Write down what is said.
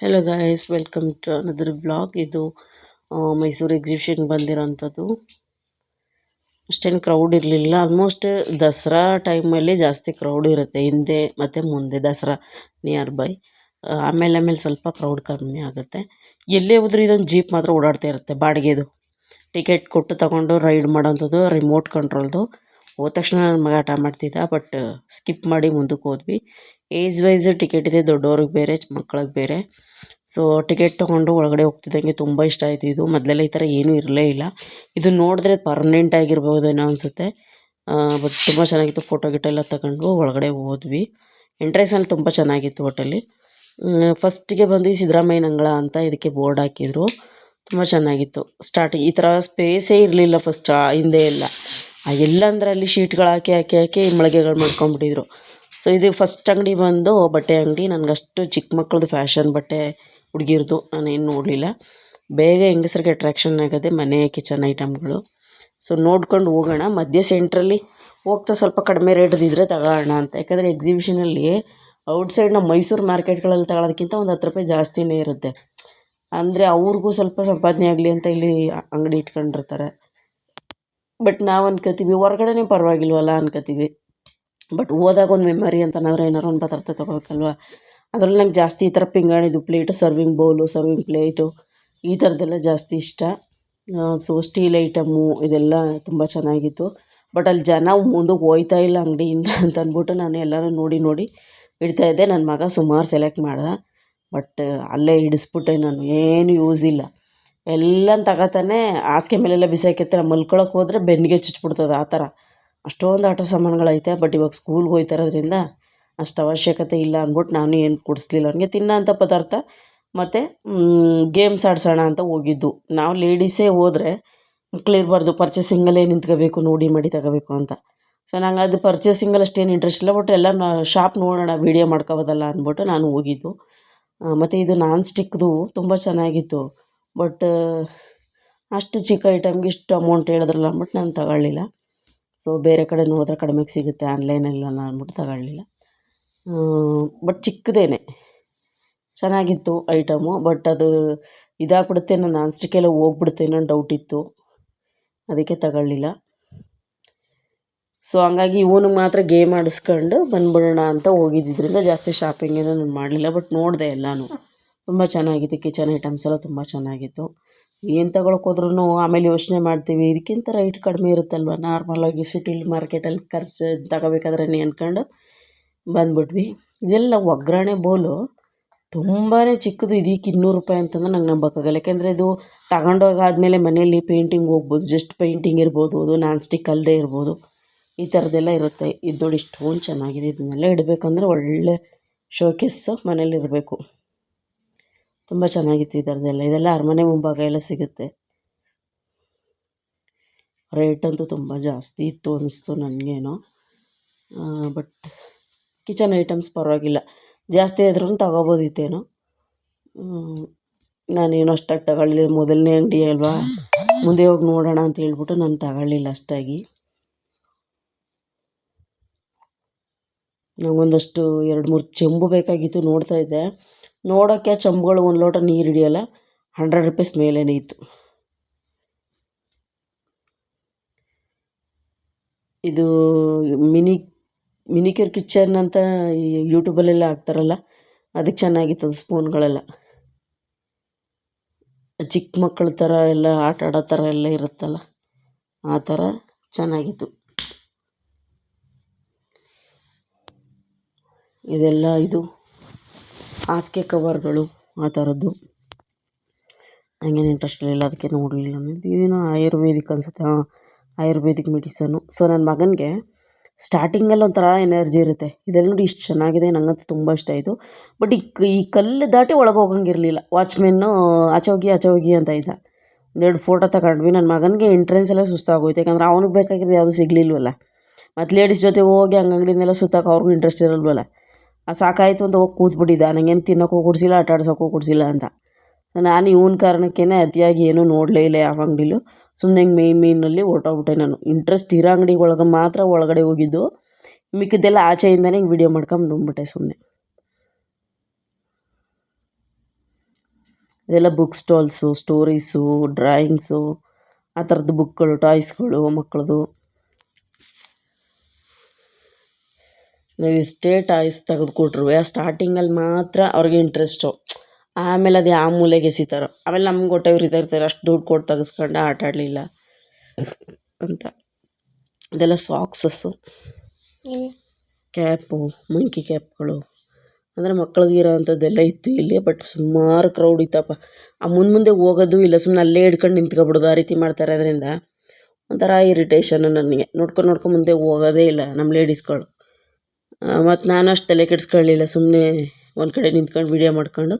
Hello guys welcome to another blog ಇದು Mysuru exhibition ಬಂದಿರೋಂಥದ್ದು. ಅಷ್ಟೇನು crowd ಇರಲಿಲ್ಲ. ಆಲ್ಮೋಸ್ಟ್ ದಸರಾ ಟೈಮಲ್ಲಿ ಜಾಸ್ತಿ ಕ್ರೌಡ್ ಇರುತ್ತೆ. ಹಿಂದೆ ಮತ್ತು ಮುಂದೆ ದಸರಾ ನಿಯರ್ ಬೈ ಆಮೇಲೆ ಆಮೇಲೆ ಸ್ವಲ್ಪ ಕ್ರೌಡ್ ಕಮ್ಮಿ ಆಗುತ್ತೆ. ಎಲ್ಲೇ ಹೋದ್ರೂ ಇದೊಂದು ಜೀಪ್ ಮಾತ್ರ ಓಡಾಡ್ತಾ ಇರುತ್ತೆ ಬಾಡಿಗೆದು ಟಿಕೆಟ್ ಕೊಟ್ಟು ತಗೊಂಡು ರೈಡ್ ಮಾಡೋಂಥದ್ದು ರಿಮೋಟ್ ಕಂಟ್ರೋಲ್ದು ಹೋದ ತಕ್ಷಣ ನನ್ನ ಮಗ ಆಟ ಮಾಡ್ತಿದ್ದ ಬಟ್ ಸ್ಕಿಪ್ ಮಾಡಿ ಮುಂದಕ್ಕೆ ಹೋದ್ವಿ. ಏಜ್ ವೈಸ್ ಟಿಕೆಟ್ ಇದೆ, ದೊಡ್ಡವ್ರಿಗೆ ಬೇರೆ ಮಕ್ಕಳಿಗೆ ಬೇರೆ. ಸೊ ಟಿಕೆಟ್ ತೊಗೊಂಡು ಒಳಗಡೆ ಹೋಗ್ತಿದ್ದಂಗೆ ತುಂಬ ಇಷ್ಟ ಆಯಿತು ಇದು. ಮೊದಲೆಲ್ಲ ಈ ಥರ ಏನೂ ಇರಲೇ ಇಲ್ಲ. ಇದು ನೋಡಿದ್ರೆ ಪರ್ಮನೆಂಟ್ ಆಗಿರ್ಬೋದೇನೋ ಅನಿಸುತ್ತೆ. ಬಟ್ ತುಂಬ ಚೆನ್ನಾಗಿತ್ತು ಫೋಟೋ ಗಿಟೋ ಎಲ್ಲ ತಗೊಂಡು ಒಳಗಡೆ ಹೋದ್ವಿ. ಎಂಟ್ರೆನ್ಸಲ್ಲಿ ತುಂಬ ಚೆನ್ನಾಗಿತ್ತು ಒಟ್ಟಲ್ಲಿ ಫಸ್ಟಿಗೆ ಬಂದು ಸಿದ್ದರಾಮಯ್ಯನ ಅಂಗಳ ಅಂತ ಇದಕ್ಕೆ ಬೋರ್ಡ್ ಹಾಕಿದ್ರು. ತುಂಬ ಚೆನ್ನಾಗಿತ್ತು. ಸ್ಟಾರ್ಟಿಂಗ್ ಈ ಥರ ಸ್ಪೇಸೇ ಇರಲಿಲ್ಲ ಫಸ್ಟ್ ಹಿಂದೆ ಎಲ್ಲ. ಆ, ಎಲ್ಲಂದ್ರಲ್ಲಿ ಶೀಟ್ಗಳು ಹಾಕಿ ಹಾಕಿ ಹಾಕಿ ಮಳಿಗೆಗಳು ಮಾಡ್ಕೊಂಬಿಟ್ಟಿದ್ರು ಸೊ ಇದು ಫಸ್ಟ್ ಅಂಗಡಿ ಬಂದು ಬಟ್ಟೆ ಅಂಗಡಿ. ನನಗಷ್ಟು ಚಿಕ್ಕ ಮಕ್ಳದ್ದು ಫ್ಯಾಷನ್ ಬಟ್ಟೆ ಹುಡುಗಿರ್ದು ನಾನೇನು ನೋಡಲಿಲ್ಲ. ಬೇಗ ಹೆಂಗಸ್ರಿಗೆ ಅಟ್ರಾಕ್ಷನ್ ಆಗೋದೆ ಮನೆ ಕಿಚನ್ ಐಟಮ್ಗಳು ಸೊ ನೋಡ್ಕೊಂಡು ಹೋಗೋಣ. ಮಧ್ಯ ಸೆಂಟ್ರಲ್ಲಿ ಹೋಗ್ತಾ ಸ್ವಲ್ಪ ಕಡಿಮೆ ರೇಟ್ದಿದ್ರೆ ತಗೊಳ್ಳೋಣ ಅಂತ. ಯಾಕಂದರೆ ಎಕ್ಸಿಬಿಷನಲ್ಲಿ ಔಟ್ಸೈಡ್ ನಮ್ಮ ಮೈಸೂರು ಮಾರ್ಕೆಟ್ಗಳಲ್ಲಿ ತಗೊಳ್ಳೋದಕ್ಕಿಂತ ಒಂದು ಹತ್ತು ರೂಪಾಯಿ ಜಾಸ್ತಿನೇ ಇರುತ್ತೆ. ಅಂದರೆ ಅವ್ರಿಗೂ ಸ್ವಲ್ಪ ಸಂಪಾದನೆ ಆಗಲಿ ಅಂತ ಇಲ್ಲಿ ಅಂಗಡಿ ಇಟ್ಕೊಂಡಿರ್ತಾರೆ. ಬಟ್ ನಾವು ಅನ್ಕೋತೀವಿ ಹೊರ್ಗಡೆನೇ ಪರವಾಗಿಲ್ವಲ್ಲ ಅನ್ಕೋತೀವಿ ಬಟ್ ಹೋದಾಗ ಒಂದು ಮೆಮರಿ ಅಂತನಾದ್ರೂ ಏನಾರು ಒಂದು ಪದಾರ್ಥ ತೊಗೋಬೇಕಲ್ವ? ಅದರಲ್ಲಿ ನಂಗೆ ಜಾಸ್ತಿ ಈ ಥರ ಪಿಂಗಾಣಿದು plate serving bowl serving plate ಈ ಥರದ್ದೆಲ್ಲ ಜಾಸ್ತಿ ಇಷ್ಟ. ಸೊ ಸ್ಟೀಲ್ ಐಟಮು ಇದೆಲ್ಲ ತುಂಬ ಚೆನ್ನಾಗಿತ್ತು. ಬಟ್ ಅಲ್ಲಿ ಜನ ಮುಂದಕ್ಕೆ ಹೋಯ್ತಾ ಇಲ್ಲ ಅಂಗಡಿಯಿಂದ ಅಂತ ಅಂದ್ಬಿಟ್ಟು ನಾನು ಎಲ್ಲರೂ ನೋಡಿ ನೋಡಿ ಇಡ್ತಾಯಿದ್ದೆ ನನ್ನ ಮಗ ಸುಮಾರು ಸೆಲೆಕ್ಟ್ ಮಾಡ್ದ. ಬಟ್ ಅಲ್ಲೇ ಹಿಡಿಸ್ಬಿಟ್ಟೆ ನಾನು. ಏನು ಯೂಸ್ ಇಲ್ಲ. ಎಲ್ಲ ತಗೋತಾನೆ. ಹಾಸಿಗೆ ಮೇಲೆಲ್ಲ ಬಿಸಾಕಿರ್ತಾರೆ ಮಲ್ಕೊಳಕ್ಕೆ ಹೋದರೆ ಬೆನ್ನಿಗೆ ಚುಚ್ಬಿಡ್ತದೆ ಆ ಥರ ಅಷ್ಟೊಂದು ಆಟ ಸಾಮಾನುಗಳೈತೆ ಬಟ್ ಇವಾಗ ಸ್ಕೂಲ್ಗೆ ಹೋಗ್ತಾ ಇರೋದ್ರಿಂದ ಅಷ್ಟು ಅವಶ್ಯಕತೆ ಇಲ್ಲ ಅಂದ್ಬಿಟ್ಟು ನಾನು ಏನು ಕೊಡಿಸ್ಲಿಲ್ಲ. ಅವನಿಗೆ ತಿನ್ನೋಂಥ ಪದಾರ್ಥ ಮತ್ತು ಗೇಮ್ಸ್ ಆಡಿಸೋಣ ಅಂತ ಹೋಗಿದ್ದು. ನಾವು ಲೇಡೀಸೇ ಹೋದರೆ ಮಕ್ಳಿರ್ಬಾರ್ದು ಪರ್ಚೇಸಿಂಗಲ್ಲೇ ನಿಂತ್ಕೋಬೇಕು, ನೋಡಿ ಮಾಡಿ ತಗೋಬೇಕು ಅಂತ. ಸೊ ನಂಗೆ ಅದು ಪರ್ಚೇಸಿಂಗಲ್ಲಿ ಅಷ್ಟೇನು ಇಂಟ್ರೆಸ್ಟ್ ಇಲ್ಲ ಬಟ್ ಎಲ್ಲ ಶಾಪ್ ನೋಡೋಣ ವೀಡಿಯೋ ಮಾಡ್ಕೋಬೋದಲ್ಲ ಅಂದ್ಬಿಟ್ಟು ನಾನು ಹೋಗಿದ್ದು. ಮತ್ತು ಇದು ನಾನ್ ಸ್ಟಿಕ್ದು ತುಂಬ ಚೆನ್ನಾಗಿತ್ತು ಬಟ್ ಅಷ್ಟು ಚಿಕ್ಕ ಐಟಮ್ಗೆ ಇಷ್ಟು ಅಮೌಂಟ್ ಹೇಳಿದ್ರಲ್ಲ ಅಂದ್ಬಿಟ್ಟು ನಾನು ತಗೊಳ್ಳಿಲ್ಲ. ಸೊ ಬೇರೆ ಕಡೆ ಹೋದ್ರೆ ಕಡಿಮೆಗೆ ಸಿಗುತ್ತೆ. ಆನ್ಲೈನಲ್ಲಿ ನಾನು ಅಂದ್ಬಿಟ್ಟು ತಗೊಳ್ಳಿಲ್ಲ. ಬಟ್ ಚಿಕ್ಕದೇನೆ. ಚೆನ್ನಾಗಿತ್ತು ಐಟಮು ಬಟ್ ಅದು ಇದಾಗ್ಬಿಡುತ್ತೇನೋ ನಾನ್ ಸ್ಟಿಕ್ಕೆಲ್ಲ ಹೋಗ್ಬಿಡುತ್ತೇನೋ ಡೌಟ್ ಇತ್ತು. ಅದಕ್ಕೆ ತಗೊಳ್ಳಿಲ್ಲ. ಸೊ ಹಂಗಾಗಿ ಇವನಿಗೆ ಮಾತ್ರ ಗೇಮ್ ಆಡಿಸ್ಕೊಂಡು ಬಂದ್ಬಿಡೋಣ ಅಂತ ಹೋಗಿದ್ದಿದ್ರಿಂದ ಜಾಸ್ತಿ ಶಾಪಿಂಗ್ ಏನೋ ನಾನು ಮಾಡಲಿಲ್ಲ. ಬಟ್ ನೋಡಿದೆ ಎಲ್ಲನೂ. ತುಂಬ ಚೆನ್ನಾಗಿತ್ತು ಕಿಚನ್ ಐಟಮ್ಸ್ ಎಲ್ಲ ತುಂಬ ಚೆನ್ನಾಗಿತ್ತು. ಏನು ತಗೊಳಕ್ಕೆ ಹೋದ್ರೂ ಆಮೇಲೆ ಯೋಚನೆ ಮಾಡ್ತೀವಿ. ಇದಕ್ಕಿಂತ ರೈಟ್ ಕಡಿಮೆ ಇರುತ್ತಲ್ವ? ನಾರ್ಮಲಾಗಿ ಸಿಟಿಲಿ ಮಾರ್ಕೆಟಲ್ಲಿ ಖರ್ಚು ತಗೋಬೇಕಾದ್ರೆ ಅಂದ್ಕೊಂಡು ಬಂದ್ಬಿಟ್ವಿ. ಇದೆಲ್ಲ ಒಗ್ಗರಣೆ ಬೋಲು ತುಂಬಾ ಚಿಕ್ಕದು. ಇದಕ್ಕೆ ಇನ್ನೂರು ರೂಪಾಯಿ ಅಂತಂದ್ರೆ ನಂಗೆ ನಂಬೋಕ್ಕಾಗಲ್ಲ. ಯಾಕೆಂದರೆ ಇದು ತಗೊಂಡೋಗಾದ್ಮೇಲೆ ಮನೆಯಲ್ಲಿ ಪೇಂಟಿಂಗ್ ಹೋಗ್ಬೋದು. ಜಸ್ಟ್ ಪೇಂಟಿಂಗ್ ಇರ್ಬೋದು, ಅದು ನಾನ್ ಸ್ಟಿಕ್ ಅಲ್ಲದೆ ಇರ್ಬೋದು. ಈ ಥರದ್ದೆಲ್ಲ ಇರುತ್ತೆ. ಇದು ನೋಡಿ ಇಷ್ಟೊಂದು ಚೆನ್ನಾಗಿದೆ. ಇದನ್ನೆಲ್ಲ ಇಡಬೇಕಂದ್ರೆ ಒಳ್ಳೆ ಶೋಕೇಸು ಮನೇಲಿರಬೇಕು ತುಂಬ ಚೆನ್ನಾಗಿತ್ತು ಈ ಥರದ್ದೆಲ್ಲ. ಇದೆಲ್ಲ ಅರಮನೆ ಮುಂಭಾಗ ಎಲ್ಲ ಸಿಗುತ್ತೆ. ರೇಟ್ ಅಂತೂ ತುಂಬ ಜಾಸ್ತಿ ಇತ್ತು ಅನ್ನಿಸ್ತು ನನಗೇನು. ಬಟ್ ಕಿಚನ್ ಐಟಮ್ಸ್ ಪರವಾಗಿಲ್ಲ. ಜಾಸ್ತಿ ಆದ್ರೂ ತಗೋಬೋದಿತ್ತೇನೋ. ನಾನೇನು ಅಷ್ಟಾಗಿ ತಗೊಳ್ಳಿ ಮೊದಲನೇ ಅಂಗಡಿ ಅಲ್ವಾ? ಮುಂದೆ ಹೋಗಿ ನೋಡೋಣ ಅಂತ ಹೇಳ್ಬಿಟ್ಟು ನಾನು ತಗೊಳ್ಳಿಲ್ಲ ಅಷ್ಟಾಗಿ. ನಂಗೊಂದಷ್ಟು ಎರಡು ಮೂರು ಚೆಂಬು ಬೇಕಾಗಿತ್ತು ನೋಡ್ತಾ ಇದ್ದೆ. ನೋಡೋಕ್ಕೆ ಚಂಬುಗಳು ಒಂದು ಲೋಟ ನೀರು ಹಿಡಿಯೋಲ್ಲ ಹಂಡ್ರೆಡ್ ರುಪೀಸ್ ಮೇಲೇ ಇತ್ತು. ಇದು ಮಿನಿ, ಮಿನಿಕ್ಯೂರ್ ಕಿಚನ್ ಅಂತ ಯೂಟ್ಯೂಬಲ್ಲೆಲ್ಲ ಹಾಕ್ತಾರಲ್ಲ, ಅದಕ್ಕೆ ಚೆನ್ನಾಗಿತ್ತು ಅದು ಸ್ಪೂನ್ಗಳೆಲ್ಲ. ಚಿಕ್ಕ ಮಕ್ಕಳ ಥರ ಎಲ್ಲ ಆಟ ಆಡೋ ಥರ ಎಲ್ಲ ಇರುತ್ತಲ್ಲ, ಆ ಥರ ಚೆನ್ನಾಗಿತ್ತು. ಇದೆಲ್ಲ ಇದು. ಹಾಸಿಗೆ ಕವರ್ಗಳು ಆ ಥರದ್ದು. ನನಗೇನು ಇಂಟ್ರೆಸ್ಟ್ ಇರಲಿಲ್ಲ ಅದಕ್ಕೆ ನೋಡಲಿಲ್ಲ ಇದೇನೋ ಆಯುರ್ವೇದಿಕ್ ಅನ್ಸುತ್ತೆ? ಹಾಂ ಆಯುರ್ವೇದಿಕ್ ಮೆಡಿಸನ್ನು. ಸೊ ನನ್ನ ಮಗನಿಗೆ ಸ್ಟಾರ್ಟಿಂಗಲ್ಲಿ ಒಂಥರ ಎನರ್ಜಿ ಇರುತ್ತೆ. ಇದೆಲ್ಲ ನೋಡಿ ಇಷ್ಟು ಚೆನ್ನಾಗಿದೆ ನನಗಂತೂ ತುಂಬ ಇಷ್ಟ ಆಯಿತು. ಬಟ್ ಈ ಈ ಕಲ್ಲು ದಾಟಿ ಒಳಗೆ ಹೋಗಂಗಿರಲಿಲ್ಲ. ವಾಚ್ಮೆನ್ನು ಆಚೆ ಹೋಗಿ ಆಚೆ ಹೋಗಿ ಅಂತ ಇದ್ದ. ಒಂದೆರಡು ಫೋಟೋ ತಗೊಂಡ್ವಿ. ನನ್ನ ಮಗನಿಗೆ ಎಂಟ್ರೆನ್ಸ್ ಎಲ್ಲ ಸುಸ್ತಾಗೋಯ್ತು. ಯಾಕಂದ್ರೆ ಅವ್ನಿಗೆ ಬೇಕಾಗಿರೋದು ಯಾವುದೂ ಸಿಗಲಿಲ್ವಲ್ಲ. ಮತ್ತು ಲೇಡೀಸ್ ಜೊತೆ ಹೋಗಿ ಹಂಗೆ ಅಂಗಡಿನೆಲ್ಲ ಸುತ್ತಕ್ಕೆ ಅವ್ರಿಗೂ ಇಂಟ್ರೆಸ್ಟ್ ಇರಲ್ವಲ್ಲ. ಸಾಕಾಯಿತು ಅಂತ ಹೋಗಿ ಕೂತ್ಬಿಟ್ಟಿದ್ದ. ನನಗೇನು ತಿನ್ನೋಕ್ಕೂ ಕೊಡಿಸಿಲ್ಲ, ಆಟ ಆಡ್ಸೋಕ್ಕೂ ಕೊಡಿಸಿಲ್ಲ ಅಂತ. ನಾನು ಇವನ ಕಾರಣಕ್ಕೇ ಅತಿಯಾಗಿ ಏನೂ ನೋಡಲೇ ಇಲ್ಲ ಯಾವ ಅಂಗಡಿಲೂ. ಸುಮ್ಮನೆ ಹಿಂಗೆ ಮೇಯ್ನ್ ಮೇಯ್ನಲ್ಲಿ ಹೊರ್ಟೋಗ್ಬಿಟ್ಟೆ ನಾನು. ಇಂಟ್ರೆಸ್ಟ್ ಇರೋ ಅಂಗಡಿ ಒಳಗೆ ಮಾತ್ರ ಒಳಗಡೆ ಹೋಗಿದ್ದು. ಮಿಕ್ಕಿದ್ದೆಲ್ಲ ಆಚೆಯಿಂದನೇ ಹಿಂಗೆ ವೀಡಿಯೋ ಮಾಡ್ಕೊಂಡು ಬಂದ್ಬಿಟ್ಟೆ ಸುಮ್ಮನೆ ಇದೆಲ್ಲ ಬುಕ್ ಸ್ಟಾಲ್ಸು ಸ್ಟೋರೀಸು ಡ್ರಾಯಿಂಗ್ಸು ಆ ಥರದ್ದು ಬುಕ್ಗಳು ಟಾಯ್ಸ್ಗಳು ಮಕ್ಕಳದು. ನೀವು ಎಷ್ಟೇ ಟಾಯ್ಸ್ ತೆಗೆದುಕೊಟ್ರು ಸ್ಟಾರ್ಟಿಂಗಲ್ಲಿ ಮಾತ್ರ ಅವ್ರಿಗೆ ಇಂಟ್ರೆಸ್ಟು ಆಮೇಲೆ ಅದು ಯಾವ ಮೂಲೆಗೆ ಎಸಿತಾರೋ ಆಮೇಲೆ ನಮ್ಗೆ ಹೊಟ್ಟೆ ಉರಿತಾ ಇರ್ತಾರೆ ಅಷ್ಟು ದುಡ್ಡು ಕೊಟ್ಟು ತೆಗೆಸ್ಕೊಂಡು ಆಟ ಆಡಲಿಲ್ಲ ಅಂತ. ಇದೆಲ್ಲ ಸಾಕ್ಸಸ್ಸು ಕ್ಯಾಪು ಮಂಕಿ ಕ್ಯಾಪ್ಗಳು. ಅಂದರೆ ಮಕ್ಳಿಗೆ ಇರೋ ಅಂಥದ್ದೆಲ್ಲ ಇತ್ತು ಇಲ್ಲಿ ಬಟ್ ಸುಮಾರು ಕ್ರೌಡ್ ಇತ್ತಪ್ಪ. ಆ ಮುಂದೆ ಮುಂದೆ ಹೋಗೋದು ಇಲ್ಲ ಸುಮ್ಮನೆ ಅಲ್ಲೇ ಹಿಡ್ಕೊಂಡು ನಿಂತ್ಕೊಬಿಡೋದು ಆ ರೀತಿ ಮಾಡ್ತಾರೆ ಅದರಿಂದ. ಒಂಥರ ಇರಿಟೇಷನು ನನಗೆ. ನೋಡ್ಕೊಂಡು ನೋಡ್ಕೊಂಡು ಮುಂದೆ ಹೋಗೋದೇ ಇಲ್ಲ ನಮ್ಮ ಲೇಡೀಸ್ಗಳು ಮತ್ತು ನಾನು ಅಷ್ಟು ತಲೆ ಕೆಡಿಸ್ಕೊಳ್ಳಿಲ್ಲ ಸುಮ್ಮನೆ ಒಂದು ಕಡೆ ನಿಂತ್ಕೊಂಡು ವೀಡಿಯೋ ಮಾಡ್ಕೊಂಡು.